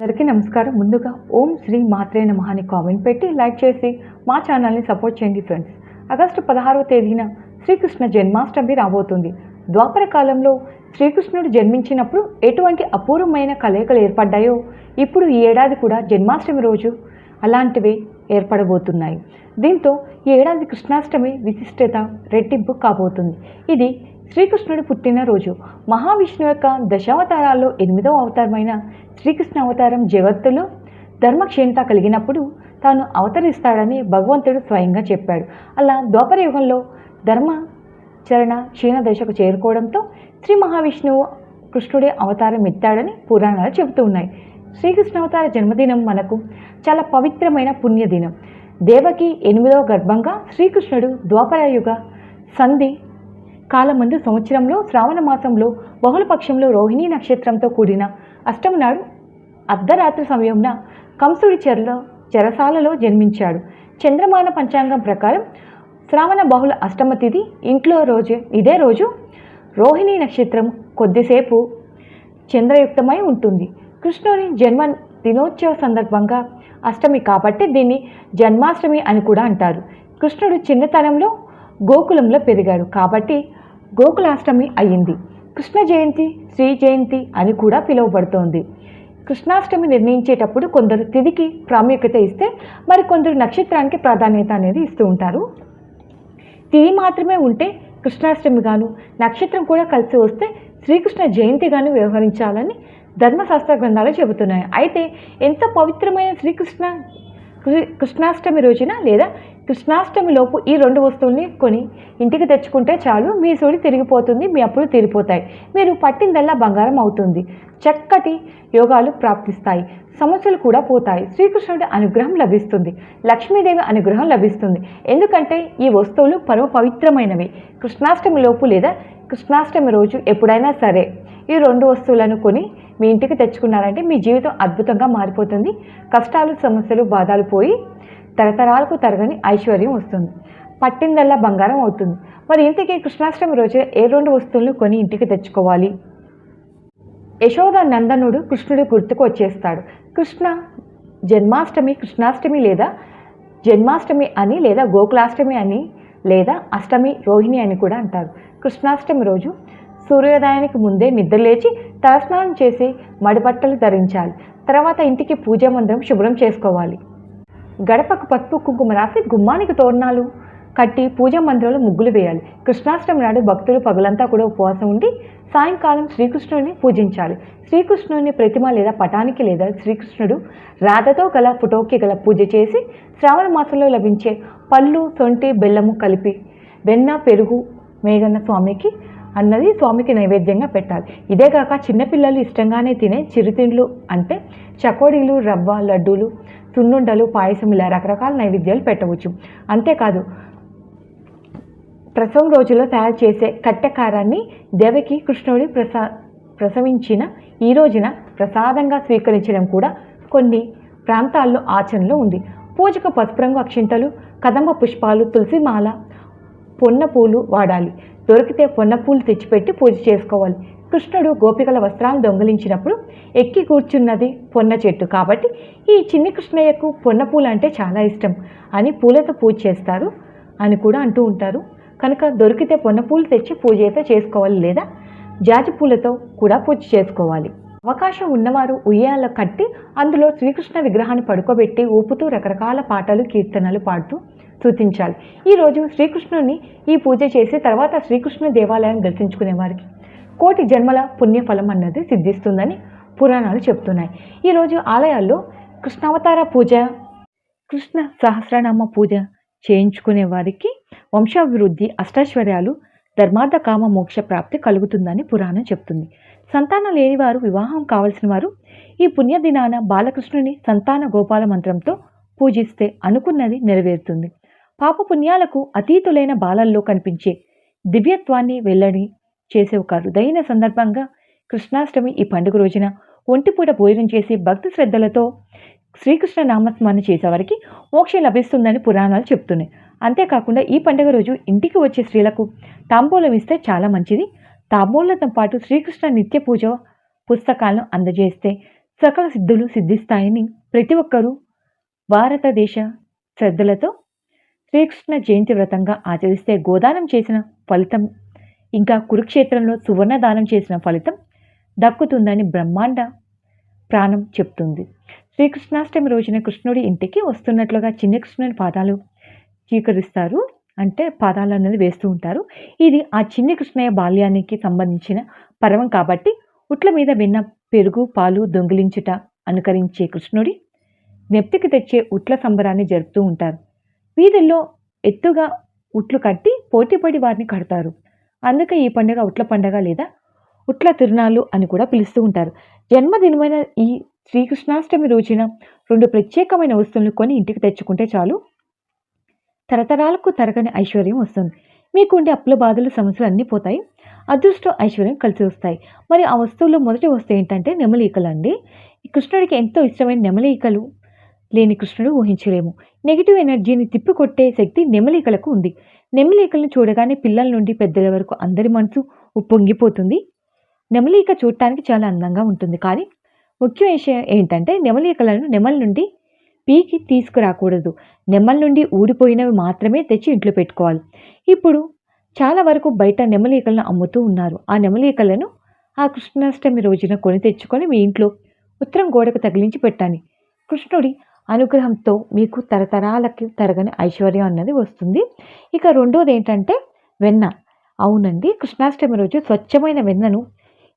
అందరికీ నమస్కారం. ముందుగా ఓం శ్రీ మాత్రే నమః అని కామెంట్ పెట్టి లైక్ చేసి మా ఛానల్ని సపోర్ట్ చేయండి ఫ్రెండ్స్. ఆగస్టు పదహారవ తేదీన శ్రీకృష్ణ జన్మాష్టమి రాబోతుంది. ద్వాపర కాలంలో శ్రీకృష్ణుడు జన్మించినప్పుడు ఎటువంటి అపూర్వమైన కలయికలు ఏర్పడ్డాయో ఇప్పుడు ఈ ఏడాది కూడా జన్మాష్టమి రోజు. అలాంటివే ఏర్పడబోతున్నాయి. దీంతో ఈ ఏడాది కృష్ణాష్టమి విశిష్టత రెట్టింపు కాబోతుంది. ఇది శ్రీకృష్ణుడు పుట్టినరోజు. మహావిష్ణు మహావిష్ణువు యొక్క దశావతారాల్లో ఎనిమిదవ అవతారమైన శ్రీకృష్ణ అవతారం జగత్తులో ధర్మక్షీణత కలిగినప్పుడు తాను అవతరిస్తాడని భగవంతుడు స్వయంగా చెప్పాడు. అలా ద్వాపర యుగంలో ధర్మ చరణ క్షీణ దశకు చేరుకోవడంతో శ్రీ మహావిష్ణువు కృష్ణుడే అవతారం ఎత్తాడని పురాణాలు చెబుతూ ఉన్నాయి. శ్రీకృష్ణ అవతార జన్మదినం మనకు చాలా పవిత్రమైన పుణ్యదినం. దేవకి ఎనిమిదవ గర్భంగా శ్రీకృష్ణుడు ద్వాపరయుగ సంధి కాలమందు సంవత్సరంలో శ్రావణ మాసంలో బహుళపక్షంలో రోహిణీ నక్షత్రంతో కూడిన అష్టమి నాడు అర్ధరాత్రి సమయంన కంసుడి చెరలో చెరసాలలో జన్మించాడు. చంద్రమాన పంచాంగం ప్రకారం శ్రావణ బహుళ అష్టమ తిథి ఇంట్లో రోజు ఇదే రోజు రోహిణీ నక్షత్రం కొద్దిసేపు చంద్రయుక్తమై ఉంటుంది. కృష్ణుని జన్మ దినోత్సవ సందర్భంగా అష్టమి కాబట్టి దీన్ని జన్మాష్టమి అని కూడా అంటారు. కృష్ణుడు చిన్నతనంలో గోకులంలో పెరిగాడు కాబట్టి గోకులాష్టమి అయ్యింది. కృష్ణ జయంతి శ్రీ జయంతి అని కూడా పిలువబడుతోంది. కృష్ణాష్టమి నిర్ణయించేటప్పుడు కొందరు తిథికి ప్రాముఖ్యత ఇస్తే మరి కొందరు నక్షత్రానికి ప్రాధాన్యత అనేది ఇస్తూ ఉంటారు. తిథి మాత్రమే ఉంటే కృష్ణాష్టమి గాను నక్షత్రం కూడా కలిసి వస్తే శ్రీకృష్ణ జయంతిగాను వ్యవహరించాలని ధర్మశాస్త్ర గ్రంథాలు చెబుతున్నాయి. అయితే ఎంత పవిత్రమైన శ్రీకృష్ణ కృ- కృష్ణాష్టమి రోజున లేదా కృష్ణాష్టమి లోపు ఈ రెండు వస్తువుల్ని కొని ఇంటికి తెచ్చుకుంటే చాలు మీ సోడి తిరిగిపోతుంది మీ అప్పులు తీరిపోతాయి. మీరు పట్టిందల్లా బంగారం అవుతుంది. చక్కటి యోగాలు ప్రాప్తిస్తాయి. సమస్యలు కూడా పోతాయి. శ్రీకృష్ణుడి అనుగ్రహం లభిస్తుంది. లక్ష్మీదేవి అనుగ్రహం లభిస్తుంది. ఎందుకంటే ఈ వస్తువులు పరమ పవిత్రమైనవి. కృష్ణాష్టమి లోపు లేదా కృష్ణాష్టమి రోజు ఎప్పుడైనా సరే ఈ రెండు వస్తువులను కొని మీ ఇంటికి తెచ్చుకున్నారంటే మీ జీవితం అద్భుతంగా మారిపోతుంది. కష్టాలు సమస్యలు బాధలు పోయి తరతరాలకు తరగని ఐశ్వర్యం వస్తుంది. పట్టిందల్లా బంగారం అవుతుంది. మరి ఇంటికి కృష్ణాష్టమి రోజు ఏ రెండు వస్తువులను కొని ఇంటికి తెచ్చుకోవాలి? యశోద నందనుడు కృష్ణుడు గుర్తుకు వచ్చేస్తాడు. కృష్ణ జన్మాష్టమి కృష్ణాష్టమి లేదా జన్మాష్టమి అని లేదా గోకులాష్టమి అని లేదా అష్టమి రోహిణి అని కూడా అంటారు. కృష్ణాష్టమి రోజు సూర్యోదయానికి ముందే నిద్రలేచి తలస్నానం చేసి మడిబట్టలు ధరించాలి. తర్వాత ఇంటికి పూజా మందిరం శుభ్రం చేసుకోవాలి. గడపకు పసుపు కుంకుమ రాసి గుమ్మానికి తోరణాలు కట్టి పూజా మందిరంలో ముగ్గులు వేయాలి. కృష్ణాష్టమి నాడు భక్తులు పగలంతా కూడా ఉపవాసం ఉండి సాయంకాలం శ్రీకృష్ణుడిని పూజించాలి. శ్రీకృష్ణుని ప్రతిమ లేదా పటానికి లేదా శ్రీకృష్ణుడు రాధతో గల ఫోటోకి గల పూజ చేసి శ్రావణ మాసంలో లభించే పళ్ళు సొంటి బెల్లము కలిపి వెన్న పెరుగు మేఘన్న స్వామికి అన్నది స్వామికి నైవేద్యంగా పెట్టాలి. ఇదే కాక చిన్నపిల్లలు ఇష్టంగానే తినే చిరుతిండ్లు అంటే చకోడీలు రవ్వ లడ్డూలు సున్నుండలు పాయసం ఇలా రకరకాల నైవేద్యాలు పెట్టవచ్చు. అంతేకాదు ప్రసవం రోజుల్లో తయారు చేసే కట్టెకారాన్ని దేవకి కృష్ణుడి ప్రసా ప్రసవించిన ఈ రోజున ప్రసాదంగా స్వీకరించడం కూడా కొన్ని ప్రాంతాల్లో ఆచరణలో ఉంది. పూజకు పసుపు రంగు అక్షింతలు కదంబ పుష్పాలు తులసిమాల పొన్న పూలు వాడాలి. దొరికితే పొన్నపూలు తెచ్చిపెట్టి పూజ చేసుకోవాలి. కృష్ణుడు గోపికల వస్త్రాలు దొంగిలించినప్పుడు ఎక్కి కూర్చున్నది పొన్న చెట్టు. కాబట్టి ఈ చిన్ని కృష్ణయ్యకు పొన్న పూలు అంటే చాలా ఇష్టం. అని పూలతో పూజ చేస్తారు అని కూడా అంటూ ఉంటారు. కనుక దొరికితే పొన్న పూలు తెచ్చి పూజ అయితే చేసుకోవాలి లేదా జాజి పూలతో కూడా పూజ చేసుకోవాలి. అవకాశం ఉన్నవారు ఉయ్యాల కట్టి అందులో శ్రీకృష్ణ విగ్రహాన్ని పడుకోబెట్టి ఊపుతూ రకరకాల పాటలు కీర్తనలు పాడుతూ స్థుతించాలి ఈరోజు శ్రీకృష్ణుని ఈ పూజ చేసి తర్వాత శ్రీకృష్ణ దేవాలయం దర్శించుకునే వారికి కోటి జన్మల పుణ్యఫలం అన్నది సిద్ధిస్తుందని పురాణాలు చెప్తున్నాయి. ఈరోజు ఆలయాల్లో కృష్ణావతార పూజ కృష్ణ సహస్రనామ పూజ చేయించుకునే వారికి వంశాభివృద్ధి అష్టైశ్వర్యాలు ధర్మార్థ కామ మోక్ష ప్రాప్తి కలుగుతుందని పురాణం చెప్తుంది. సంతానం లేని వారు వివాహం కావలసిన వారు ఈ పుణ్యదినాన బాలకృష్ణుని సంతాన గోపాల మంత్రంతో పూజిస్తే అనుకున్నది నెరవేరుతుంది. పాపపుణ్యాలకు అతీతులైన బాలల్లో కనిపించే దివ్యత్వాన్ని వెల్లడి చేసే ఒక అరుదైన సందర్భంగా కృష్ణాష్టమి ఈ పండుగ రోజున ఒంటిపూట భోజనం చేసి భక్తి శ్రద్ధలతో శ్రీకృష్ణ నామస్మరణ చేసేవారికి మోక్షం లభిస్తుందని పురాణాలు చెప్తున్నాయి. అంతేకాకుండా ఈ పండుగ రోజు ఇంటికి వచ్చే స్త్రీలకు తాంబూలం ఇస్తే చాలా మంచిది. తాంబూలంతో పాటు శ్రీకృష్ణ నిత్య పూజ పుస్తకాలను అందజేస్తే సకల సిద్ధులు సిద్ధిస్తాయని ప్రతి ఒక్కరూ భారతదేశ శ్రద్ధలతో శ్రీకృష్ణ జయంతి వ్రతంగా ఆచరిస్తే గోదానం చేసిన ఫలితం ఇంకా కురుక్షేత్రంలో సువర్ణ దానం చేసిన ఫలితం దక్కుతుందని బ్రహ్మాండ ప్రాణం చెప్తుంది. శ్రీకృష్ణాష్టమి రోజున కృష్ణుడి ఇంటికి వస్తున్నట్లుగా చిన్న కృష్ణుని పాదాలు చీకరిస్తారు. అంటే పాదాలు అనేది వేస్తూ ఉంటారు. ఇది ఆ చిన్ని కృష్ణయ్య బాల్యానికి సంబంధించిన పర్వం కాబట్టి ఉట్ల మీద వెన్న పెరుగు పాలు దొంగిలించుట అనుకరించే కృష్ణుడి జ్ఞప్తికి తెచ్చే ఉట్ల సంబరాన్ని జరుపుతూ ఉంటారు. వీధుల్లో ఎత్తుగా ఉట్లు కట్టి పోటీపడి వారిని కడతారు. అందుకే ఈ పండుగ ఉట్ల పండుగ లేదా ఉట్ల తిరునాళ్ళు అని కూడా పిలుస్తూ ఉంటారు. జన్మదినమైన ఈ శ్రీకృష్ణాష్టమి రోజున రెండు ప్రత్యేకమైన వస్తువులను కొని ఇంటికి తెచ్చుకుంటే చాలు. తరతరాలకు తరగని ఐశ్వర్యం వస్తుంది. మీకుండే అప్పుల బాధలు సమస్యలు అన్నీ పోతాయి. అదృష్టం ఐశ్వర్యం కలిసి వస్తాయి. మరి ఆ వస్తువుల్లో మొదటి వస్తువు ఏంటంటే నెమలీకలు అండి ఈ కృష్ణుడికి ఎంతో ఇష్టమైన నెమలీకలు లేని కృష్ణుడు ఊహించలేము. నెగిటివ్ ఎనర్జీని తిప్పికొట్టే శక్తి నెమలికలకు ఉంది. నెమలికలను చూడగానే పిల్లల నుండి పెద్దల వరకు అందరి మనసు ఉప్పొంగిపోతుంది. నెమలిక చూడటానికి చాలా అందంగా ఉంటుంది. కానీ ముఖ్య విషయం ఏంటంటే నెమలికలను నెమల నుండి పీకి తీసుకురాకూడదు. నెమల నుండి ఊడిపోయినవి మాత్రమే తెచ్చి ఇంట్లో పెట్టుకోవాలి. ఇప్పుడు చాలా వరకు బయట నెమలికలను అమ్ముతూ ఉన్నారు. ఆ నెమలికలను ఆ కృష్ణాష్టమి రోజున కొని తెచ్చుకొని మీ ఇంట్లో ఉత్తరం గోడకు తగిలించి పెట్టాలి కృష్ణుడి అనుగ్రహంతో మీకు తరతరాలకి తరగని ఐశ్వర్యం అన్నది వస్తుంది. ఇక రెండోది ఏంటంటే వెన్న. అవునండి కృష్ణాష్టమి రోజు స్వచ్ఛమైన వెన్నను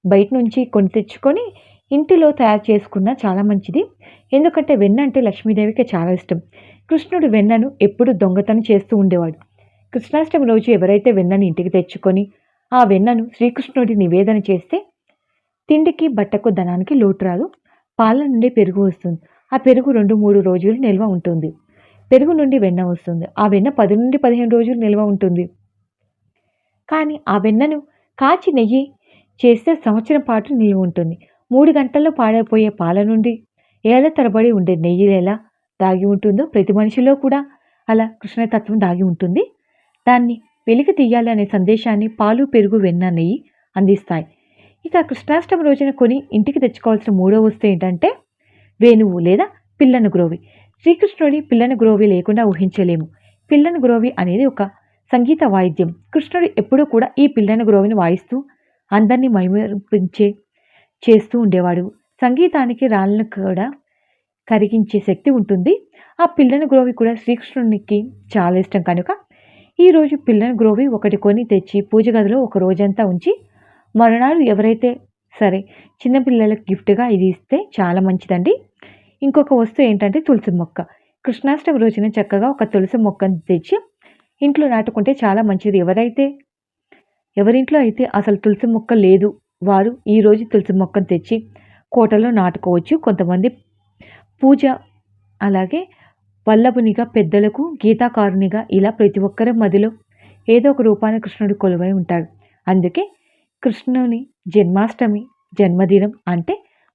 బయట నుంచి కొని తెచ్చుకొని ఇంటిలో తయారు చేసుకున్న చాలా మంచిది. ఎందుకంటే వెన్న అంటే లక్ష్మీదేవికి చాలా ఇష్టం. కృష్ణుడు వెన్నను ఎప్పుడు దొంగతనం చేస్తూ ఉండేవాడు. కృష్ణాష్టమి రోజు ఎవరైతే వెన్నను ఇంటికి తెచ్చుకొని ఆ వెన్నను శ్రీకృష్ణుడి నివేదన చేస్తే తిండికి బట్టకు ధనానికి లోటు రాదు. పాల నుండి పెరుగు వస్తుంది. ఆ పెరుగు రెండు మూడు రోజులు నిల్వ ఉంటుంది. పెరుగు నుండి వెన్న వస్తుంది. ఆ వెన్న పది నుండి పదిహేను రోజులు నిల్వ ఉంటుంది. కానీ ఆ వెన్నను కాచి నెయ్యి చేస్తే సంవత్సరం పాటు నిల్వ ఉంటుంది. మూడు గంటల్లో పాడైపోయే పాల నుండి ఏళ్ళ తరబడి ఉండే నెయ్యి ఎలా దాగి ఉంటుందో ప్రతి మనిషిలో కూడా అలా కృష్ణతత్వం దాగి ఉంటుంది. దాన్ని వెలికి తీయాలి అనే సందేశాన్ని పాలు పెరుగు వెన్న నెయ్యి అందిస్తాయి. ఇక కృష్ణాష్టమి రోజున కొని ఇంటికి తెచ్చుకోవాల్సిన మూడో వస్తువు ఏంటంటే వేణువు లేదా పిల్లను గ్రోవి. శ్రీకృష్ణుడి పిల్లను గ్రోవి లేకుండా ఊహించలేము. పిల్లను గ్రోవి అనేది ఒక సంగీత వాయిద్యం. కృష్ణుడు ఎప్పుడూ కూడా ఈ పిల్లను గ్రోవిని వాయిస్తూ అందరినీ మైమర్పించే చేస్తూ ఉండేవాడు. సంగీతానికి రాళ్ళను కూడా కరిగించే శక్తి ఉంటుంది. ఆ పిల్లను గ్రోవి కూడా శ్రీకృష్ణునికి చాలా ఇష్టం. కనుక ఈరోజు పిల్లను గ్రోవి ఒకటి కొని తెచ్చి పూజ గదిలో ఒక రోజంతా ఉంచి మరునాడు ఎవరైతే సరే చిన్నపిల్లలకు గిఫ్ట్గా ఇది ఇస్తే చాలా మంచిదండి. ఇంకొక వస్తువు ఏంటంటే తులసి మొక్క. కృష్ణాష్టమి రోజున చక్కగా ఒక తులసి మొక్కను తెచ్చి ఇంట్లో నాటుకుంటే చాలా మంచిది. ఎవరైతే ఎవరింట్లో అయితే అసలు తులసి మొక్క లేదు వారు ఈరోజు తులసి మొక్కను తెచ్చి కోటలో నాటుకోవచ్చు. కొంతమంది పూజ అలాగే వల్లభునిగా పెద్దలకు గీతాకారునిగా ఇలా ప్రతి ఒక్కరి మదిలో ఏదో ఒక రూపాన కృష్ణుడు కొలువై ఉంటాడు. అందుకే కృష్ణుని జన్మాష్టమి జన్మదినం అంటే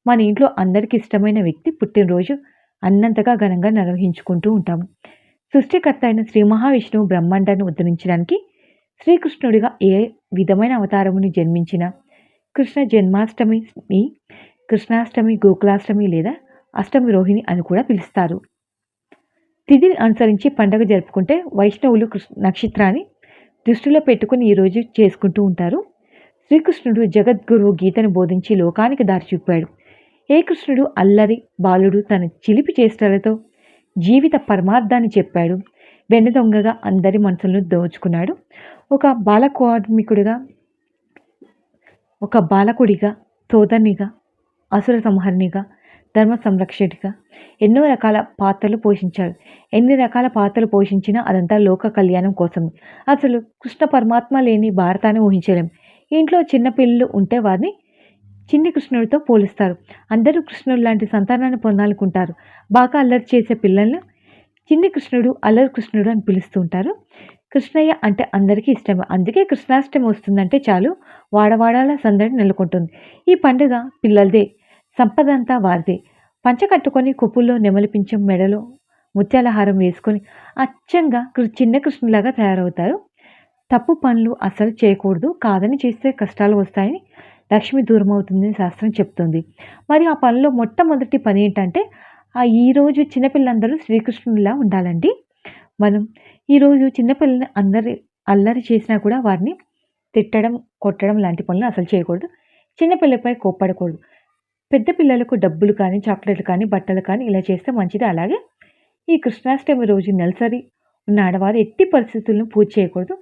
మన ఇంట్లో అందరికి ఇష్టమైన వ్యక్తి పుట్టినరోజు అన్నంతగా ఘనంగా నిర్వహించుకుంటూ ఉంటాము. సృష్టికర్త అయిన శ్రీ మహావిష్ణువు బ్రహ్మాండాన్ని ఉద్ధరించడానికి శ్రీకృష్ణుడిగా ఏ విధమైన అవతారముని జన్మించిన కృష్ణ జన్మాష్టమిని కృష్ణాష్టమి గోకులాష్టమి లేదా అష్టమి రోహిణి అని కూడా పిలుస్తారు. తిథిని అనుసరించి పండగ జరుపుకుంటే వైష్ణవులు కృష్ణ నక్షత్రాన్ని దృష్టిలో పెట్టుకుని ఈరోజు చేసుకుంటూ ఉంటారు. శ్రీకృష్ణుడు జగద్గురువు గీతను బోధించి లోకానికి దారి చూపాడు. ఏ కృష్ణుడు అల్లరి బాలుడు తన చిలిపి చేష్టలతో జీవిత పరమార్థాన్ని చెప్పాడు. వెన్న దొంగగా అందరి మనసులను దోచుకున్నాడు. ఒక బాలకార్మికుడిగా ఒక బాలకుడిగా సోదరునిగా అసుర సంహరణిగా ధర్మ సంరక్షకుడిగా ఎన్నో రకాల పాత్రలు పోషించాడు. ఎన్ని రకాల పాత్రలు పోషించినా అదంతా లోక కళ్యాణం కోసమే అసలు కృష్ణ పరమాత్మ లేని భారతాన్ని ఊహించలేం. ఇంట్లో చిన్న పిల్లలు ఉంటే వారిని చిన్ని కృష్ణుడితో పోలుస్తారు. అందరూ కృష్ణుడు లాంటి సంతానాన్ని పొందాలనుకుంటారు. బాగా అల్లరి చేసే పిల్లలను చిన్ని కృష్ణుడు అల్లరి కృష్ణుడు అని పిలుస్తూ ఉంటారు. కృష్ణయ్య అంటే అందరికీ ఇష్టమే. అందుకే కృష్ణాష్టమి వస్తుందంటే చాలు వాడవాడాల సందడి నెలకొంటుంది. ఈ పండుగ పిల్లలదే సంపద అంతా వారిదే. పంచ కట్టుకొని కొప్పుల్లో నెమలిపించం మెడలో ముత్యాలహారం వేసుకొని అచ్చంగా చిన్న కృష్ణులాగా తయారవుతారు. తప్పు పనులు అసలు చేయకూడదు. కాదని చేస్తే కష్టాలు వస్తాయని లక్ష్మి దూరం అవుతుందని శాస్త్రం చెప్తుంది. మరి ఆ పనిలో మొట్టమొదటి పని ఏంటంటే ఆ ఈరోజు చిన్నపిల్లలందరూ శ్రీకృష్ణుడిలా ఉండాలండి. మనం ఈరోజు చిన్నపిల్లని అందరి అల్లరి చేసినా కూడా వారిని తిట్టడం కొట్టడం లాంటి పనులు అసలు చేయకూడదు. చిన్నపిల్లపై కోప్పడకూడదు. పెద్ద పిల్లలకు డబ్బులు కానీ చాక్లెట్లు కానీ బట్టలు కానీ ఇలా చేస్తే మంచిది. అలాగే ఈ కృష్ణాష్టమి రోజు నెలసరి ఉన్న ఆడవారు ఎట్టి పరిస్థితులను పూజ చేయకూడదు.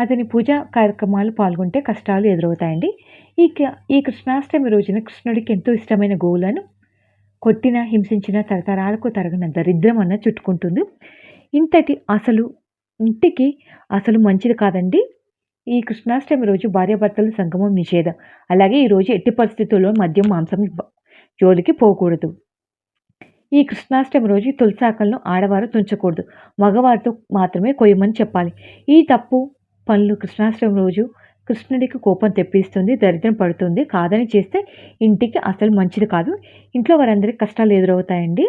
అతని పూజా కార్యక్రమాలు పాల్గొంటే కష్టాలు ఎదురవుతాయండి. ఈ క- ఈ కృష్ణాష్టమి రోజున కృష్ణుడికి ఎంతో ఇష్టమైన గోవులను కొట్టిన హింసించిన తరతరాలకు తరగన దరిద్రం అన్న చుట్టుకుంటుంది. ఇంతటి అసలు ఇంటికి అసలు మంచిది కాదండి. ఈ కృష్ణాష్టమి రోజు భార్యాభర్తలు సంగమం నిషేధం. అలాగే ఈ రోజు ఎట్టి పరిస్థితుల్లో మద్యం మాంసం జోలికి పోకూడదు. ఈ కృష్ణాష్టమి రోజు తులసాకలను ఆడవారు తుంచకూడదు. మగవారితో మాత్రమే కొయ్యమని చెప్పాలి. ఈ తప్పు పనులు కృష్ణాష్టమి రోజు కృష్ణుడికి కోపం తెప్పిస్తుంది దరిద్రం పడుతుంది. కాదని చేస్తే ఇంటికి అసలు మంచిది కాదు. ఇంట్లో వారందరికీ కష్టాలు ఎదురవుతాయండి.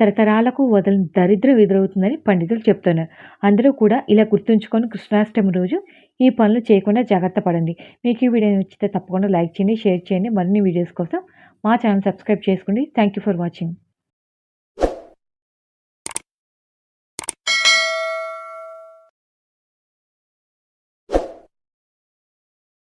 తరతరాలకు వదలని దరిద్రం ఎదురవుతుందని పండితులు చెప్తున్నారు. అందరూ కూడా ఇలా గుర్తుంచుకొని కృష్ణాష్టమి రోజు ఈ పనులు చేయకుండా జాగ్రత్త పడండి. మీకు ఈ వీడియో నచ్చితే తప్పకుండా లైక్ చేయండి షేర్ చేయండి. మరిన్ని వీడియోస్ కోసం మా ఛానల్ సబ్స్క్రైబ్ చేసుకోండి. Thank you for watching